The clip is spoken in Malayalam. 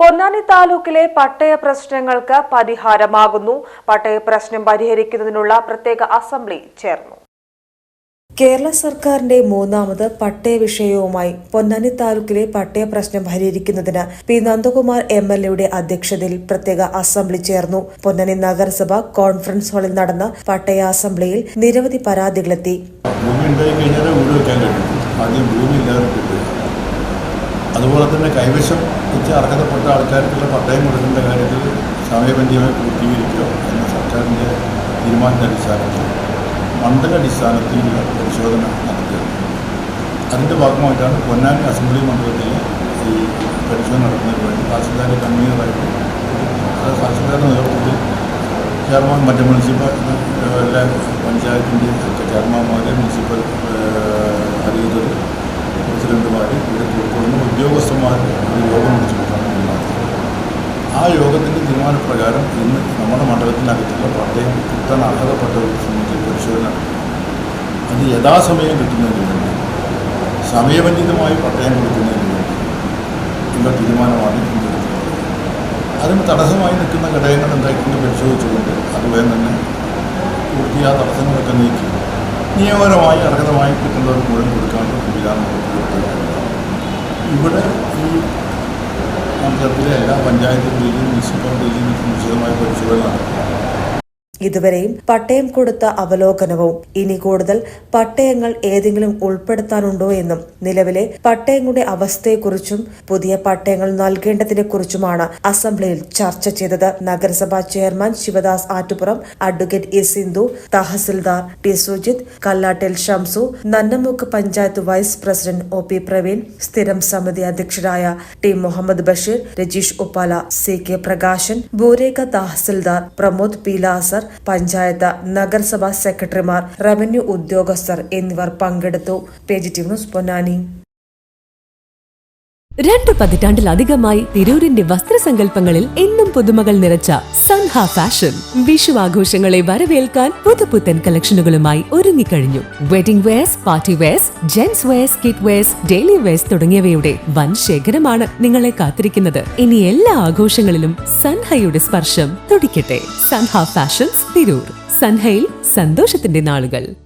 പൊന്നാനി താലൂക്കിലെ പട്ടയ പ്രശ്നങ്ങൾക്ക് പരിഹാരമാകുന്നു. പട്ടയ പ്രശ്നം പരിഹരിക്കുന്നതിനുള്ള പ്രത്യേക അസംബ്ലി ചേർന്നു. കേരള സർക്കാരിന്റെ മൂന്നാമത് പട്ടയ വിഷയവുമായി പൊന്നാനി താലൂക്കിലെ പട്ടയ പ്രശ്നം പരിഹരിക്കുന്നതിന് പി നന്ദകുമാർ എം എൽ എയുടെ അധ്യക്ഷതയിൽ പ്രത്യേക അസംബ്ലി ചേർന്നു. പൊന്നാനി നഗരസഭ കോൺഫറൻസ് ഹാളിൽ നടന്ന പട്ടയ അസംബ്ലിയിൽ നിരവധി പരാതികളെത്തി. ഭൂമി ഉണ്ടായി കഴിഞ്ഞാൽ വീട് വയ്ക്കാൻ കഴിയും. ആദ്യം ഭൂമി ഇല്ലാതെ കിട്ടുക. അതുപോലെ തന്നെ കൈവശം വെച്ച് അർഹതപ്പെട്ട ആൾക്കാർക്കുള്ള പട്ടയം കൊടുക്കേണ്ട കാര്യത്തിൽ സമയബന്ധിതമായി പൂർത്തീകരിക്കുക എന്ന സർക്കാരിന്റെ തീരുമാനത്തിന്റെ അടിസ്ഥാനത്തിൽ മണ്ഡലടിസ്ഥാനത്തിലുള്ള പരിശോധന നടത്തുക. അതിന്റെ ഭാഗമായിട്ടാണ് പൊന്നാനി അസംബ്ലി മണ്ഡലത്തിൽ ഈ പരിശോധന നടത്തുന്നതിന് വേണ്ടി തഹസിൽദാർ കൺവീനറായിട്ട് സാക്ഷിദാരുടെ നേതൃത്വത്തിൽ ചെയർമാൻ മറ്റ് മുനിസിപ്പൽ എല്ലാ പഞ്ചായത്തിന്റെ ഇന്ന് നമ്മുടെ മണ്ഡലത്തിനകത്തുള്ള പട്ടയം കിട്ടാൻ അർഹതപ്പെട്ടവർക്ക് സംബന്ധിച്ച് പരിശോധന. അത് യഥാസമയം കിട്ടുന്നതിന് വേണ്ടി സമയബന്ധിതമായി പട്ടയം കൊടുക്കുന്നതിന് വേണ്ടി ഉള്ള തീരുമാനമാണ് അതിന് തടസ്സമായി നിൽക്കുന്ന ഘടകങ്ങൾ എന്തായിട്ടുണ്ട് പരിശോധിച്ചുകൊണ്ട് അതുപോലെ തന്നെ പൂർത്തി ആ തടസ്സങ്ങളൊക്കെ നീക്കി നിയമപരമായി അർഹതമായി കിട്ടുന്നവർക്ക് മുഴുവൻ കൊടുക്കാനുള്ള സംവിധാനം ഇവിടെ ഈ മണ്ഡലത്തിലെ എല്ലാ പഞ്ചായത്തുകളിലും മുനിസിപ്പാലിറ്റിയിലും വിശദമായ പരിശോധന നടത്തും. ഇതുവരെയും പട്ടയം കൊടുത്ത അവലോകനവും. ഇനി കൂടുതൽ പട്ടയങ്ങൾ ഏതെങ്കിലും ഉൾപ്പെടുത്താനുണ്ടോ എന്നും നിലവിലെ പട്ടയങ്ങളുടെ അവസ്ഥയെക്കുറിച്ചും പുതിയ പട്ടയങ്ങൾ നൽകേണ്ടതിനെ കുറിച്ചുമാണ് അസംബ്ലിയിൽ ചർച്ച ചെയ്തത്. നഗരസഭാ chairman Shivadas Attupuram advocate A Sindhu tahsildar T Sujith Kallattil Shamsu Nannamukku panchayat vice president O P Praveen സ്ഥിരം സമിതി അധ്യക്ഷരായ T Muhammad Basheer Rajeesh Uppala C K Prakashan ഭൂരേഖ tahsildar Pramod P Lazar panchayat നഗരസഭാ സെക്രട്ടറിമാർ റവന്യൂ ഉദ്യോഗസ്ഥർ എന്നിവർ പങ്കെടുത്തു. പേജിറ്റീവ് ന്യൂസ് പൊന്നാനി. രണ്ടു പതിറ്റാണ്ടിലധികമായി തിരൂരിന്റെ വസ്ത്രസങ്കല്പങ്ങളിൽ എന്നും പുതുമകൾ നിറച്ച സൻഹ ഫാഷൻ. വിഷു ആഘോഷങ്ങളെ വരവേൽക്കാൻ പുതുപുത്തൻ കളക്ഷനുകളുമായി ഒരുങ്ങിക്കഴിഞ്ഞു. Wedding wears party wears gents wears kid wears daily wears തുടങ്ങിയവയുടെ വൻ ശേഖരമാണ് നിങ്ങളെ കാത്തിരിക്കുന്നത്. ഇനി എല്ലാ ആഘോഷങ്ങളിലും സൻഹയുടെ സ്പർശം തുടിക്കട്ടെ. സൻഹ ഫാഷൻസ് തിരൂർ. സൻഹയിൽ സന്തോഷത്തിന്റെ നാളുകൾ.